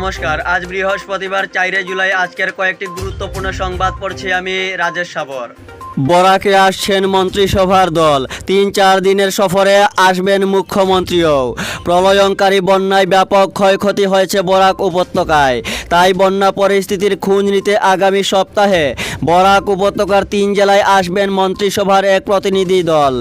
নমস্কার। আজ বৃহস্পতিবার চাইরে জুলাই, আজকের কয়েকটি গুরুত্বপূর্ণ সংবাদ পড়ছি আমি রাজেশ সাবর। বরাকে আসছেন মন্ত্রিসভার দল। তিন চার দিনের সফরে আসবেন মুখ্যমন্ত্রীও। প্রলয়ঙ্কারী বন্যায় ব্যাপক ক্ষয়ক্ষতি হয়েছে বরাক উপত্যকায়। তাই বন্যা পরিস্থিতির খুঁজ নিতে আগামী সপ্তাহে বরাক উপত্যকার তিন জেলায় আসবেন মন্ত্রিসভার এক প্রতিনিধি দল।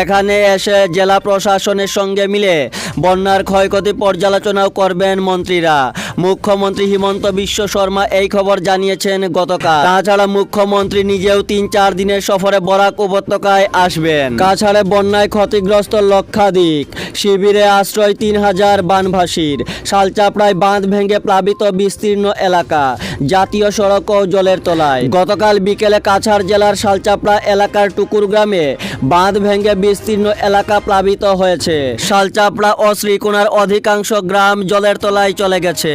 এখানে এসে জেলা প্রশাসনের সঙ্গে মিলে বন্যার ক্ষয়ক্ষতি পর্যালোচনাও করবেন মন্ত্রীরা। মুখ্যমন্ত্রী হিমন্ত বিশ্ব শর্মা এই খবর জানিয়েছেন গতকাল। তাছাড়া মুখ্যমন্ত্রী নিজেও তিন চার দিনের সফরে বরাক উপত্যকায় আসবেন। কাছাড়ে বন্যায় ক্ষতিগ্রস্ত লক্ষাধিক। শিবিরে আশ্রয় তিন হাজার বানভাসীর। শালচাপড়ায় বাঁধ ভেঙে প্লাবিত বিস্তীর্ণ এলাকা। জাতীয় সড়ক ও জলের তলায়। গতকাল বিকেলে কাছাড় জেলার শালচাপড়া এলাকার টুকুর গ্রামে বাঁধ ভেঙে বিস্তীর্ণ এলাকা প্লাবিত হয়েছে। শালচাপড়া ও শ্রীকোনার অধিকাংশ গ্রাম জলের তলায় চলে গেছে।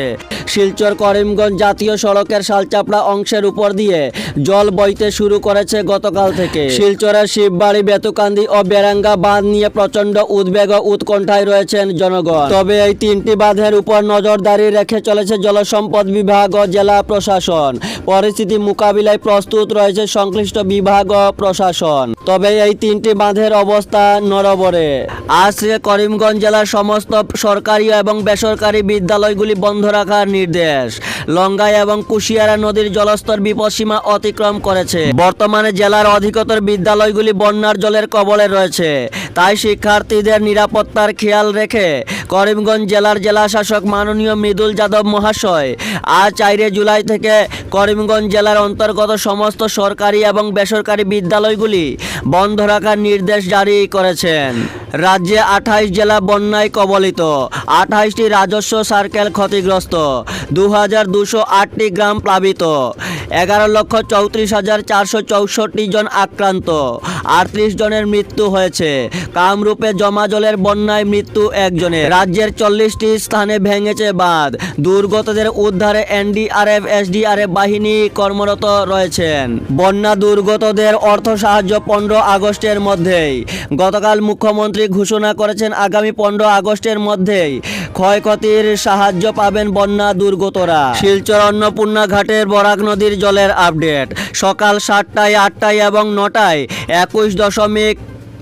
শিলচর করিমগঞ্জ জাতীয় সড়কের শালচাপড়া অংশের উপর দিয়ে জল বইতে শুরু করেছে গতকাল থেকে। শিলচরের শিববাড়ি, বেতুকান্দি ও বেরাঙ্গা বাঁধ নিয়ে প্রচণ্ড উদ্বেগ ও উৎকণ্ঠায় রয়েছেন জনগণ। তবে এই তিনটি বাঁধের উপর নজরদারি রেখে চলেছে জলসম্পদ বিভাগ ও জেলা প্রশাসন। পরিস্থিতি মোকাবিলায় প্রস্তুত রয়েছে সংশ্লিষ্ট বিভাগ ও প্রশাসন। তবে এই তিনটি বাঁধের অবস্থা নরবরে। আজ করিমগঞ্জ জেলার সমস্ত সরকারি এবং বেসরকারি বিদ্যালয়গুলি বন্ধ রাখার নির্দেশ। লঙ্গাই এবং কুশিয়ারা নদীর জলস্তর বিপদসীমা অতিক্রম করেছে। বর্তমানে জেলার অধিকতর বিদ্যালয়গুলি বন্যার জলের কবলে রয়েছে। তাই শিক্ষার্থীদের নিরাপত্তার খেয়াল রেখে করিমগঞ্জ জেলার জেলা শাসক মাননীয় মৃদুল যাদব মহাশয় আজ চাইরে জুলাই থেকে করিমগঞ্জ জেলার অন্তর্গত সমস্ত সরকারি এবং বেসরকারি বিদ্যালয়গুলি বন্ধ রাখার নির্দেশ জারি করেছেন। রাজ্যে আঠাইশ জেলা বন্যায় কবলিত। আঠাইশটি রাজস্ব সার্কেল ক্ষতিগ্রস্ত। দু হাজার দুশো আটটি গ্রাম প্লাবিত। এগারো লক্ষ চৌত্রিশ হাজার চারশো চৌষট্টি জন আক্রান্ত। আটত্রিশ জনের মৃত্যু হয়েছে। কামরূপে জমা জলের বন্যায় মৃত্যু একজনের। রাজ্যের চল্লিশটি স্থানে ভেঙেছে বাঁধ। দুর্গতদের উদ্ধারে এনডিআরএফ, এসডিআরএফ বাহিনী কর্মরত রয়েছেন। বন্যা দুর্গতদের অর্থ সাহায্য পনেরো আগস্টের মধ্যেই। গতকাল মুখ্যমন্ত্রী ঘোষণা করেছেন, আগামী পনেরো আগস্টের মধ্যেই ক্ষয়ক্ষতির সাহায্য পাবেন বন্যা দুর্গতরা। শিলচর অন্নপূর্ণা ঘাটের বরাক নদীর জলের আপডেট। সকাল সাতটায়, আটটায় এবং নটায় একুশ দশমিক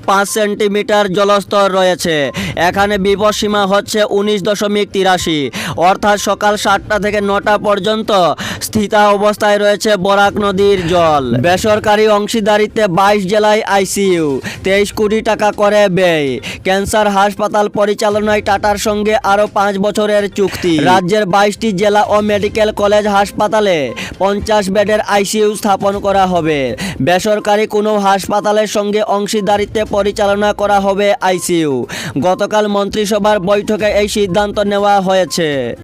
পাঁচ সেন্টিমিটার জলস্তর রয়েছে। এখানে বিপদসীমা হচ্ছে উনিশ দশমিক তিরাশি। অর্থাৎ সকাল সাতটা থেকে নটা পর্যন্ত স্থিতা অবস্থায় রয়েছে বরাক নদীর জল। বেসরকারি অংশীদারিতে বাইশ জেলায় আইসিইউ তেইশ কোটি টাকা করে ব্যয়। ক্যান্সার হাসপাতাল পরিচালনায় টাটার সঙ্গে আরও পাঁচ বছরের চুক্তি। রাজ্যের বাইশটি জেলা ও মেডিকেল কলেজ হাসপাতালে পঞ্চাশ বেডের আইসিইউ স্থাপন করা হবে। বেসরকারি কোনো হাসপাতালের সঙ্গে অংশীদারিত্বে পরিচালনা করা হবে আইসিইউ। গতকাল মন্ত্রিসভার বৈঠকে এই সিদ্ধান্ত নেওয়া হয়েছে।